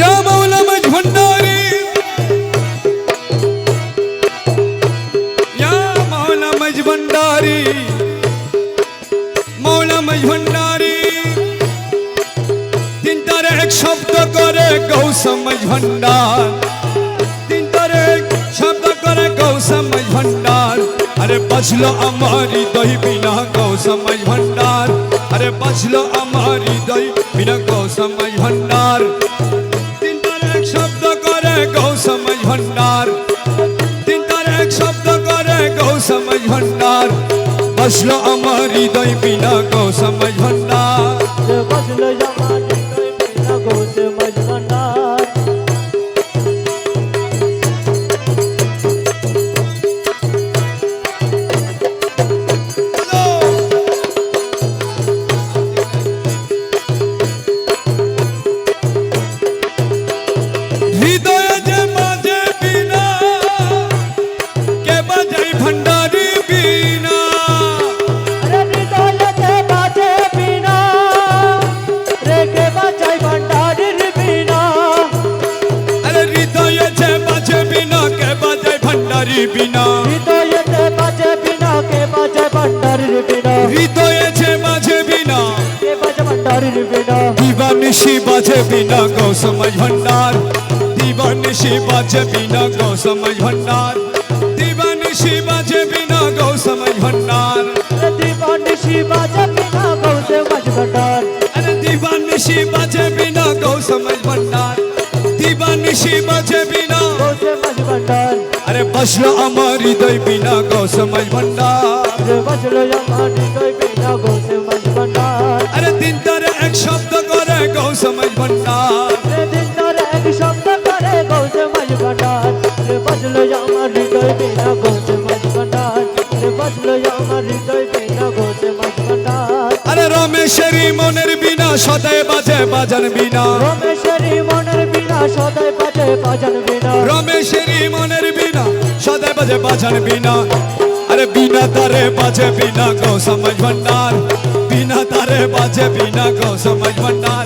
या मौला मज भंडारी या मौला मज भंडारी मौला मज भंडारी তিন তারে এক শব্দ করে গৌ সমজ ভণ্ডার তিন তারে এক শব্দ করে গৌ সমজ ভণ্ডার আরে বাঁচলো আমার হৃদয় বিনা গৌ সমজ ভণ্ডার আরে বাঁচলো আমার হৃদয় বিনা গৌ ভণ্ডার তিন তারে এক শব্দ করে গৌ সমজ ভণ্ডার বসল আমার হৃদয় বিনা গৌ সমজ ভণ্ডার ভান্ডারির বিনা হৃদয়ে যে বাজে বিনা। বাজে ভান্ডারির বিনা দিবানিশি বাজে বিনা গৌসময় ভণ্ডার দিবানিশি বাজে বিনা গৌসময় ভণ্ডার দিবানিশি বাজে বিনা গৌসময় সমজ ভণ্ডার দীপানিশি বাজে বসল আমার হৃদয় বিনা গো সমজ ভণ্ডার আমার হৃদয় বিনা গোস মজমন্ডার আরে দিন তারে এক শব্দ করে গো সমজ দিন ধরে এক শব্দ করে গোস মজমন্ডার বসল আমার হৃদয় বিনা গোস মজমন্ডার বসল আমার হৃদয় বিনা গোস মজমন্ডার আরে রমেশেরই মনের বিনা সদায় বাজে বাজান বিনা বিনা সদাই বাজে বাজন বিনা। রমেশেরই মনের বিনা সদায় বাজে বাজান বিনা। আরে বিনা তারে বাজে বিনা গো সমজ ভণ্ডার বিনা তারে বাজে বিনা গো সমজ ভণ্ডার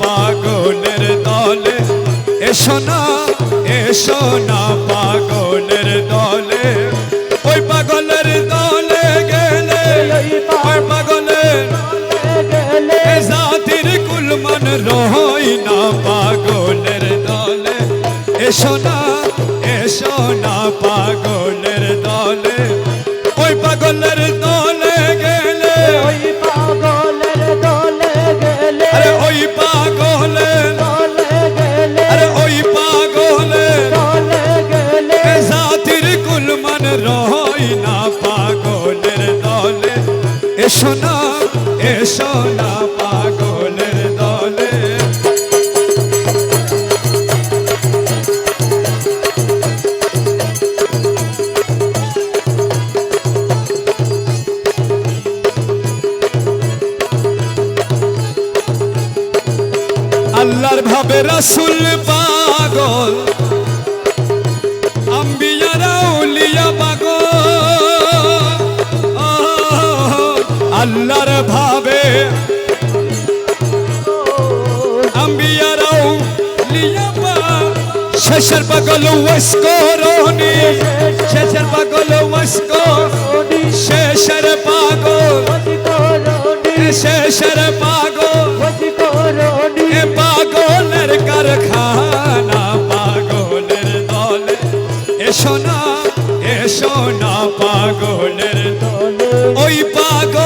পাগলের দলে। এসো না এসো না পাগলের দলে। ওই পাগলের দলে গেলে, ওই পাগলের জাতির কুলমান রহই না পাগলের দলে। এসো না এসো না পাগলের দলে। ওই পাগলের দলে এসো না এসো আল্লাহর ভাবে রাসুল পাগল। আল্লাহর ভাবে। শেষের পাগল ওয়াসকরনি শেষের পাগল ওয়াসকর শেষের পাগল শেষের পাগল, এ পাগলের কারখানা, পাগলের দলে। এসো না এসো না পাগলের দলে। ওই পাগলের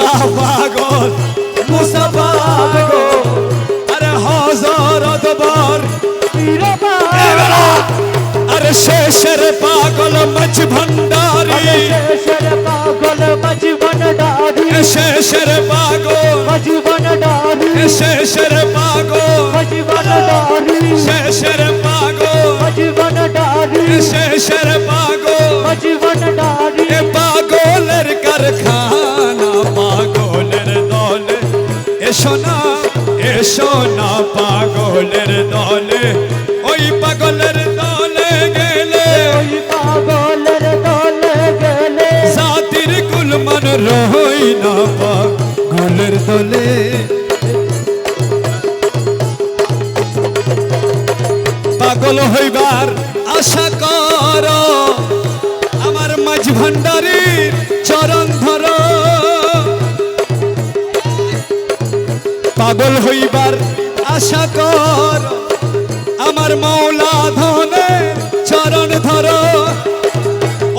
ঈসা পাগল মুসা পাগল। আরে হজরত বর পীর এবার আরে শেষের পাগল মচ ভণ্ডারি শেষের পাগল মজবন ডারি শেষের পাগল। মজবন ডারি শেষের পাগল। মজবন ডারি শেষের পাগল। মজবন ডারি শেষের পাগল। মজবন ডারি এসো না এসো না পাগলের দলে ওই পাগলের দলে গেলে। ওই পাগলের দলে গেলে। জাতির কুলমান রহই না পাগলের দলে। পাগল পাগল হইবার আশা কর। আমার মৌলা ধনের চরণ ধর।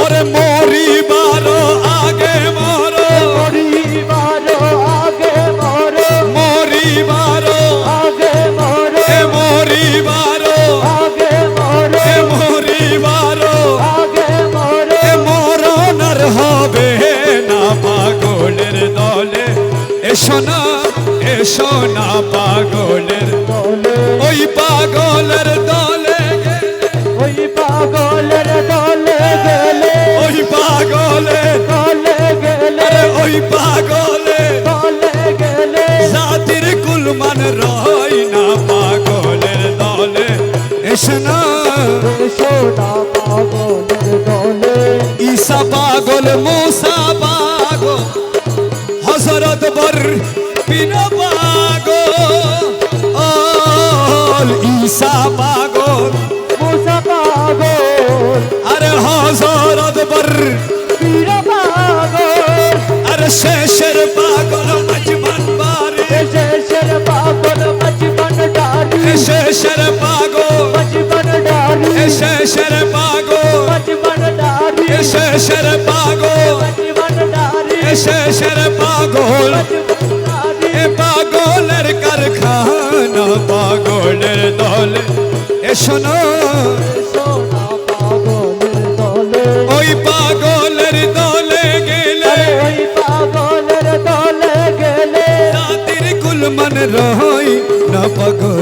ওরে মরিবার আগে মর। মরিবার আগে মরে। মরিবার আগে মরে। মরিবার আগে মরে। মরিবার আগে মরে। মরণার হবে না পাগলের দলে। এসো না এসো না পাগলের। দলে ওই পাগলের দলে ওই পাগলের দলে গেলে। ওই পাগলে দলে গেলে। ওই পাগলে দলে গেলে। জাতির কুলমান রয় না পাগলের দলে। এসো না। সোনা পাগলের দলে। ঈসা পাগল মুসা ঈসা পাগল। মুসা পাগল। আরে হজরত বর। পীর পাগল। আরে শেষের পাগল মজমন বারে। শেষের পাগল মজবন ডারি শেষের পাগল। মজবন ডারি শেষের পাগল। মজবন ডারি শেষের পাগল। মজবন ডারি শেষের পাগল। মজবন ডারি কারখানা পাগলের দলে এসো না ওই পাগলের দলে গেলে ওই পাগলের দলে গেলে জাতির কুলমান রহই না পাগলের দলে